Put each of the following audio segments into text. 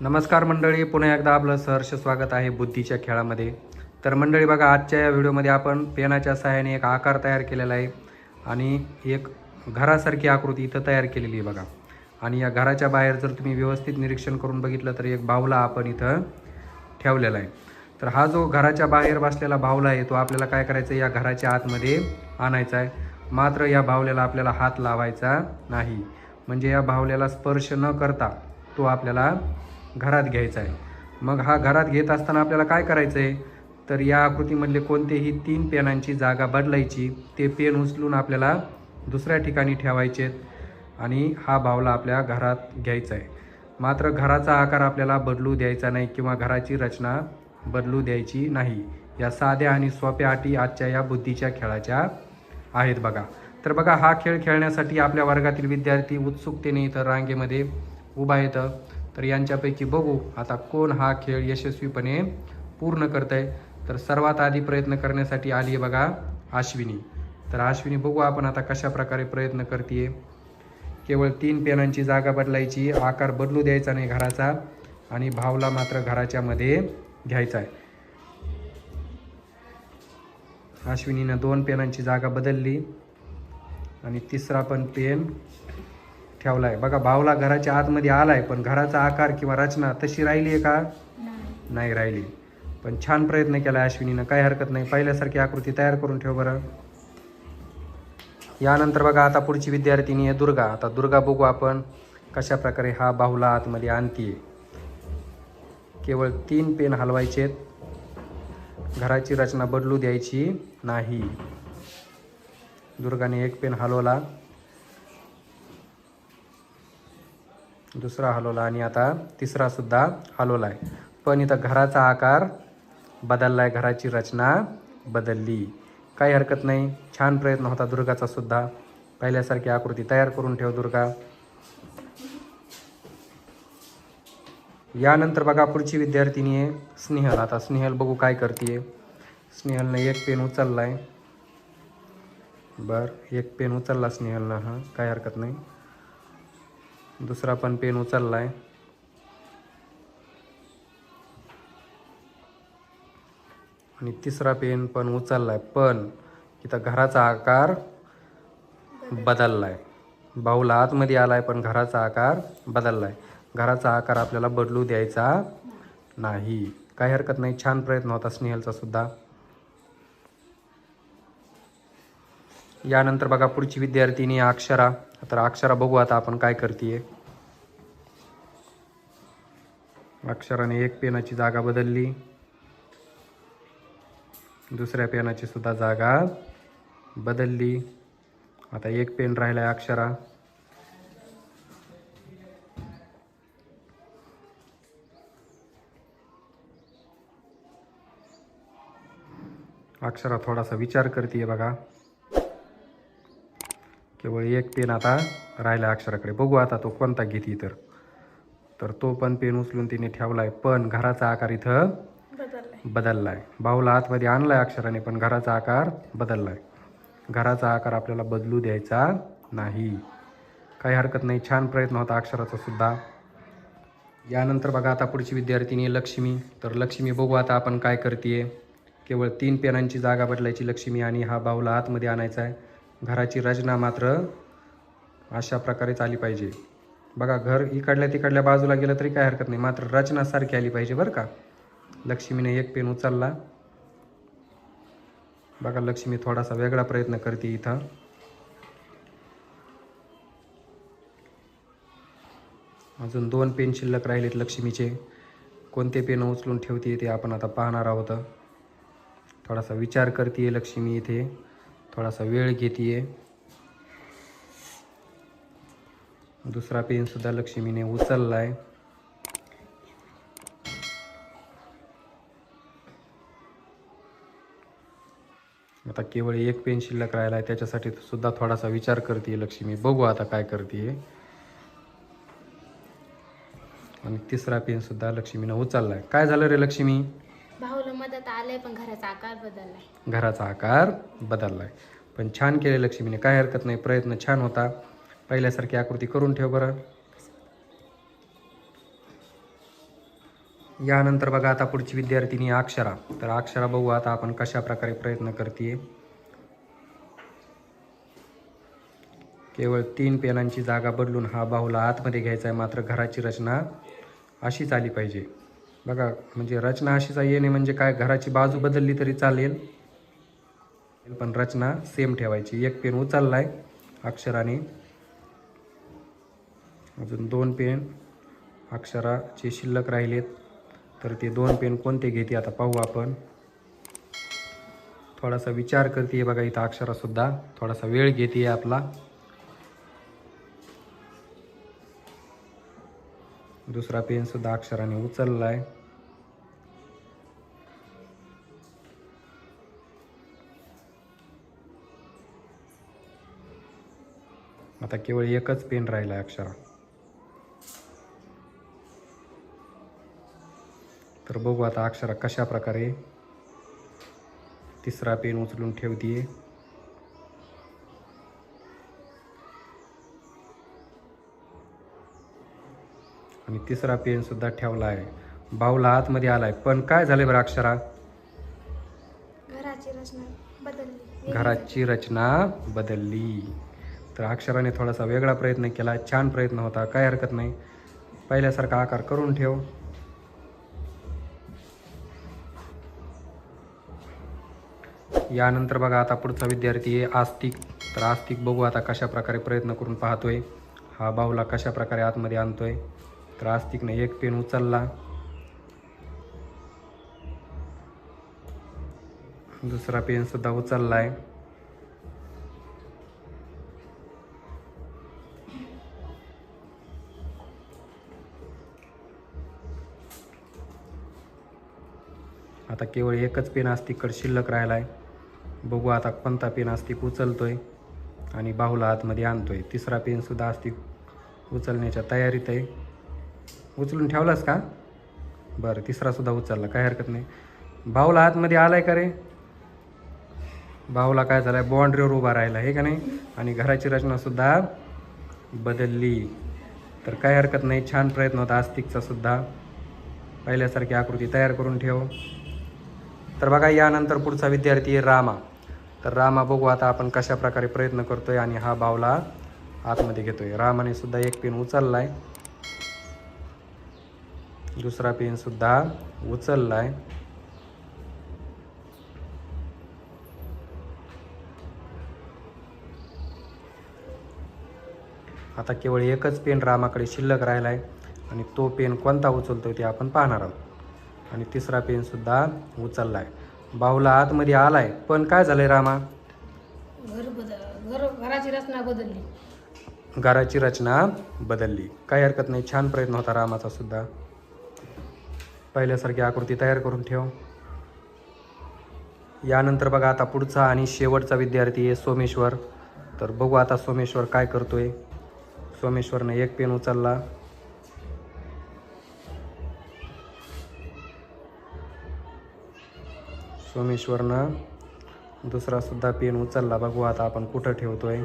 नमस्कार मंडळी पुन्हा एकदा आपलं सहर्ष स्वागत आहे बुद्धीच्या खेळामध्ये. तर मंडळी बघा आजच्या या व्हिडिओमध्ये आपण पेनाच्या सहाय्याने एक आकार तयार केलेला आहे आणि एक घरासारखी आकृती इथं तयार केलेली आहे बघा. आणि या घराच्या बाहेर जर तुम्ही व्यवस्थित निरीक्षण करून बघितलं तर एक बावला आपण इथं ठेवलेला आहे. तर हा जो घराच्या बाहेर बसलेला बावला आहे तो आपल्याला काय करायचं आहे, या घराच्या आतमध्ये आणायचा आहे. मात्र या बावल्याला आपल्याला हात लावायचा नाही. म्हणजे या बावल्याला स्पर्श न करता तो आपल्याला घरात घ्यायचा आहे. मग हा घरात घेत असताना आपल्याला काय करायचं आहे तर या आकृतीमधले कोणतेही तीन पेनांची जागा बदलायची ते पेन उचलून आपल्याला दुसऱ्या ठिकाणी ठेवायचे आणि हा बावला आपल्या घरात घ्यायचा आहे. मात्र घराचा आकार आपल्याला बदलू द्यायचा नाही किंवा घराची रचना बदलू द्यायची नाही. या साध्या आणि सोप्या अटी आजच्या या बुद्धीच्या खेळाच्या आहेत बघा. तर बघा हा खेळ खेळण्यासाठी आपल्या वर्गातील विद्यार्थी उत्सुकतेने इथं रांगेमध्ये उभा येतं तर यांच्यापैकी बघू आता कोण हा खेळ यशस्वीपणे पूर्ण करत आहे तर सर्वात आधी प्रयत्न करण्यासाठी आली आहे बघा अश्विनी. तर अश्विनी बघू आपण आता कशा प्रकारे प्रयत्न करते केवळ तीन पेनांची जागा बदलायची आकार बदलू द्यायचा नाही घराचा आणि भावला मात्र घराच्या मध्ये घ्यायचा आहे. अश्विनीनं दोन पेनांची जागा बदलली आणि तिसरा पण पेन ठेवला आहे बघा भावला घराच्या आतमध्ये आलाय पण घराचा आकार किंवा रचना तशी राहिली आहे का? नाही. राहिली. पण छान प्रयत्न केला अश्विनीनं. काही हरकत नाही. पहिल्यासारखी आकृती तयार करून ठेव बरं. यानंतर बघा आता पुढची विद्यार्थिनी आहे दुर्गा. आता दुर्गा बघू आपण कशा प्रकारे हा बाहुला आतमध्ये आणतीये. केवळ तीन पेन हलवायचेत घराची रचना बदलू द्यायची नाही. दुर्गाने एक पेन हलवला. दुसरा हलवला आणि आता तिसरासुद्धा हलवला आहे पण इथं घराचा आकार बदलला आहे घराची रचना बदलली. काही हरकत नाही. छान प्रयत्न होता दुर्गाचा सुद्धा. पहिल्यासारखी आकृती तयार करून ठेव दुर्गा. यानंतर बघा पुढची विद्यार्थिनी आहे स्नेहल. आता स्नेहल बघू काय करते स्नेहलनं एक पेन उचललाय. बर एक पेन उचलला स्नेहलनं. हां काही हरकत नाही. दुसरा पण पेन उचलला आहे आणि तिसरा पेन पण उचललाय पण इथं घराचा आकार बदललाय. भाऊला आतमध्ये आलाय पण घराचा आकार बदललाय. घराचा आकार आपल्याला बदलू द्यायचा नाही. काही हरकत नाही छान प्रयत्न होता स्नेहलचा सुद्धा. यानंतर बघा पुढची विद्यार्थिनी अक्षरा. तर अक्षरा बघू आता आपण काय करते अक्षराने एक पेनाची जागा बदलली. दुसऱ्या पेनाची सुद्धा जागा बदलली. आता एक पेन राहिला आहे अक्षरा. अक्षरा थोडासा विचार करते बघा. केवळ एक पेन आता राहिला अक्षराकडे. बघू आता तो कोणता घेते तर. तर तो पण पेन उचलून तिने ठेवलाय पण घराचा आकार इथं बदललाय. बदललाय. बाहुला आतमध्ये आणलाय अक्षराने पण घराचा आकार बदललाय. घराचा आकार आपल्याला बदलू द्यायचा नाही. काही हरकत नाही छान प्रयत्न होता अक्षराचा सुद्धा. यानंतर बघा आता पुढची विद्यार्थिनी आहे लक्ष्मी. तर लक्ष्मी बघू आता आपण काय करते केवळ तीन पेनांची जागा बदलायची लक्ष्मी आणि हा बाहुला आतमध्ये आणायचा आहे घराची रचना मात्र अशा प्रकारेच आली पाहिजे. बघा घर इकडल्या तिकडल्या बाजूला गेलं तरी काय हरकत नाही. मात्र रचना सारखी आली पाहिजे बरं का. लक्ष्मीने एक पेन उचलला. बघा लक्ष्मी थोडासा वेगळा प्रयत्न करते इथं. अजून दोन पेन शिल्लक राहिलेत लक्ष्मीचे. कोणते पेन उचलून ठेवते ते आपण आता पाहणार आहोत. थोडासा विचार करते लक्ष्मी इथे. थोडासा वेळ घेते दुसरा पेनसुद्धा लक्ष्मीने उचलला आहे आता केवळ एक पेन शिल्लक राहिला आहे त्याच्यासाठी सुद्धा थोडासा विचार करते लक्ष्मी. बघू आता काय करते आणि तिसरा पेन सुद्धा लक्ष्मीनं आहे काय झालं रे लक्ष्मी? मदत आलंय पण घराचा आकार बदललाय. घराचा आकार बदललाय. पण छान केले लक्ष्मीने. काय हरकत नाही प्रयत्न छान होता. पहिल्यासारखी आकृती करून ठेव बरं. यानंतर बघा आता पुढची विद्यार्थिनी अक्षरा. तर अक्षरा बघू आता आपण कशा प्रकारे प्रयत्न करते केवळ तीन पेनांची जागा बदलून हा बाहुला आतमध्ये घ्यायचा आहे. मात्र घराची रचना अशीच आली पाहिजे. बघा म्हणजे रचना अशीच येणे म्हणजे काय घराची बाजू बदलली तरी चालेल. पण रचना सेम ठेवायची. एक पेन उचललाय अक्षराने. अजून दोन पेन अक्षराचे शिल्लक राहिलेत. तर ते दोन पेन कोणते घेते आता पाहू आपण. थोडासा विचार करते बघा इथं अक्षरासुद्धा. थोडासा वेळ घेते आपला. दुसरा पेन सुद्धा अक्षराने उचललाय. आता केवळ एकच पेन राहिला अक्षरा. तर बघू आता अक्षरा कशा प्रकारे तिसरा पेन उचलून ठेवतीये. आणि तिसरा पेन सुद्धा ठेवला आहे. बाऊला आतमध्ये आलाय. पण काय झालंय बरं अक्षरा? घराची रचना बदलली. घराची रचना बदलली. तर अक्षराने थोडासा वेगळा प्रयत्न केला. छान प्रयत्न होता. काय हरकत नाही. पहिल्यासारखा आकार करून ठेव. यानंतर बघा आता पुढचा विद्यार्थी आहे आस्तिक. तर आस्तिक बघू आता कशा प्रकारे प्रयत्न करून पाहतोय. हा बाहुला कशा प्रकारे आतमध्ये आणतोय. तर आस्तिकने एक पेन उचलला. दुसरा पेन सुद्धा उचललाय. आता केवळ एकच पेन आस्तिककडे शिल्लक राहिलाय. बघू आता कोणता पेन आस्तिक उचलतोय आणि बाहुला आतमध्ये आणतोय. तिसरा पेनसुद्धा आस्तिक उचलण्याच्या तयारीत आहे. उचलून ठेवलास का? बरं तिसरासुद्धा उचलला काय हरकत नाही. भाऊला आतमध्ये आला आहे का रे? भाऊला काय झाला आहे बाँड्रीवर उभा राहिला हे का नाही? आणि घराची रचनासुद्धा बदलली. तर काय हरकत नाही छान प्रयत्न होता आस्तिकचा सुद्धा. पहिल्यासारखी आकृती तयार करून ठेव. तर बघा यानंतर पुढचा विद्यार्थी आहे रामा. तर रामा बघू आता आपण कशा प्रकारे प्रयत्न करतोय आणि हा बावला आतमध्ये घेतोय. रामाने सुद्धा एक पेन उचललाय. दुसरा पेन सुद्धा उचललाय. आता केवळ एकच पेन रामाकडे शिल्लक राहिला आहे आणि तो पेन कोणता उचलतोय ते आपण पाहणार आहोत. आणि तिसरा पेन सुद्धा उचलला आहे बाहुला आतमध्ये आलाय. पण काय झालंय रामा? घर बदल घर घराची रचना बदलली. घराची रचना बदलली. काही हरकत नाही. छान प्रयत्न होता रामाचा सुद्धा. पहिल्यासारखी आकृती तयार करून ठेव. यानंतर बघा आता पुढचा आणि शेवटचा विद्यार्थी आहे सोमेश्वर. तर बघू आता सोमेश्वर काय करतोय. सोमेश्वरनं एक पेन उचलला. सोमेश्वरनं दुसरा सुद्धा पेन उचलला. बघू आता आपण कुठं ठेवतोय.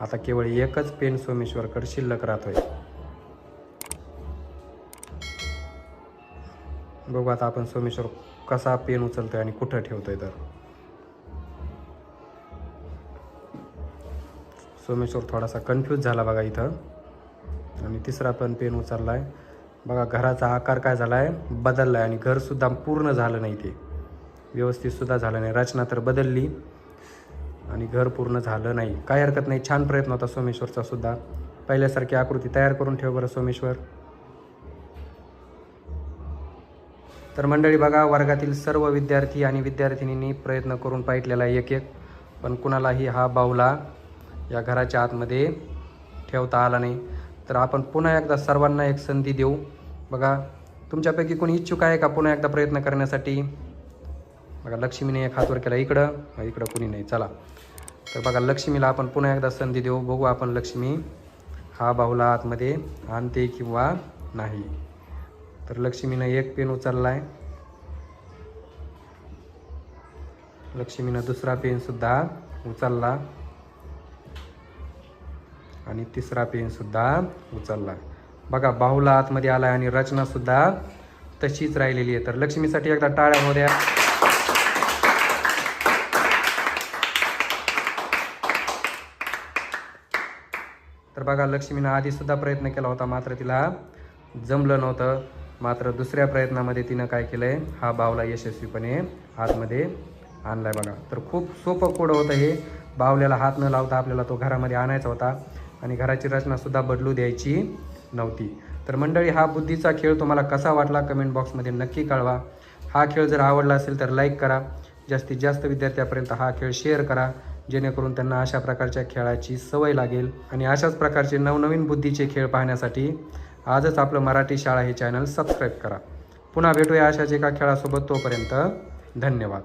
आता केवळ एकच पेन सोमेश्वरकडे शिल्लक राहतोय. बघू आता आपण सोमेश्वर कसा पेन उचलतोय आणि कुठं ठेवतोय तर. सोमेश्वर थोडासा कन्फ्यूज झाला बघा इथं. आणि तिसरा पण पेन उचललाय. बघा घराचा आकार काय झाला आहे बदलला आहे आणि घरसुद्धा पूर्ण झालं नाही ते. व्यवस्थितसुद्धा झालं नाही. रचना तर बदलली. आणि घर पूर्ण झालं नाही. काय हरकत नाही. छान प्रयत्न होता सोमेश्वरचा सुद्धा. पहिल्यासारखी आकृती तयार करून ठेव बरं सोमेश्वर. तर मंडळी बघा वर्गातील सर्व विद्यार्थी आणि विद्यार्थिनींनी प्रयत्न करून पाहिलेला एक एक पण कुणालाही हा बावला या घराच्या आतमध्ये ठेवता आला नाही. तर आपण पुन्हा एकदा सर्वांना एक संधी देऊ. बघा तुमच्यापैकी कोणी इच्छुक आहे का पुन्हा एकदा प्रयत्न करण्यासाठी? बघा लक्ष्मीने एक हातवर केला इकडं इकडं कुणी नाही. चला. तर बघा लक्ष्मीला आपण पुन्हा एकदा संधी देऊ. बघू आपण लक्ष्मी हा बाहुला आतमध्ये आणते किंवा नाही. तर लक्ष्मीनं एक पेन उचललाय. लक्ष्मीनं दुसरा पेन सुद्धा उचलला. आणि तिसरा पेन सुद्धा उचलला. बघा बाहुला आतमध्ये आला आणि रचना सुद्धा तशीच राहिलेली आहे. तर लक्ष्मीसाठी एकदा टाळ्या होऊ द्या. तर बघा लक्ष्मीनं आधी सुद्धा प्रयत्न केला होता मात्र तिला जमलं नव्हतं. मात्र दुसऱ्या प्रयत्नामध्ये तिनं काय केलं आहे हा बावला यशस्वीपणे आतमध्ये आणलाय बघा. तर खूप सोपं कोडं होतं हे. बावल्याला हात न लावता आपल्याला तो घरामध्ये आणायचा होता आणि घराची रचनासुद्धा बदलू द्यायची नव्हती. तर मंडळी हा बुद्धीचा खेळ तुम्हाला कसा वाटला? कमेंट बॉक्समध्ये नक्की कळवा. हा खेळ जर आवडला असेल तर लाईक करा. जास्तीत जास्त विद्यार्थ्यापर्यंत हा खेळ शेअर करा. जेणेकरून त्यांना अशा प्रकारच्या खेळाची सवय लागेल. आणि अशाच प्रकारचे नवनवीन बुद्धीचे खेळ पाहण्यासाठी आजच आपलं मराठी शाळा हे चॅनल सबस्क्राईब करा. पुन्हा भेटूया अशाच एका खेळासोबत तोपर्यंत धन्यवाद.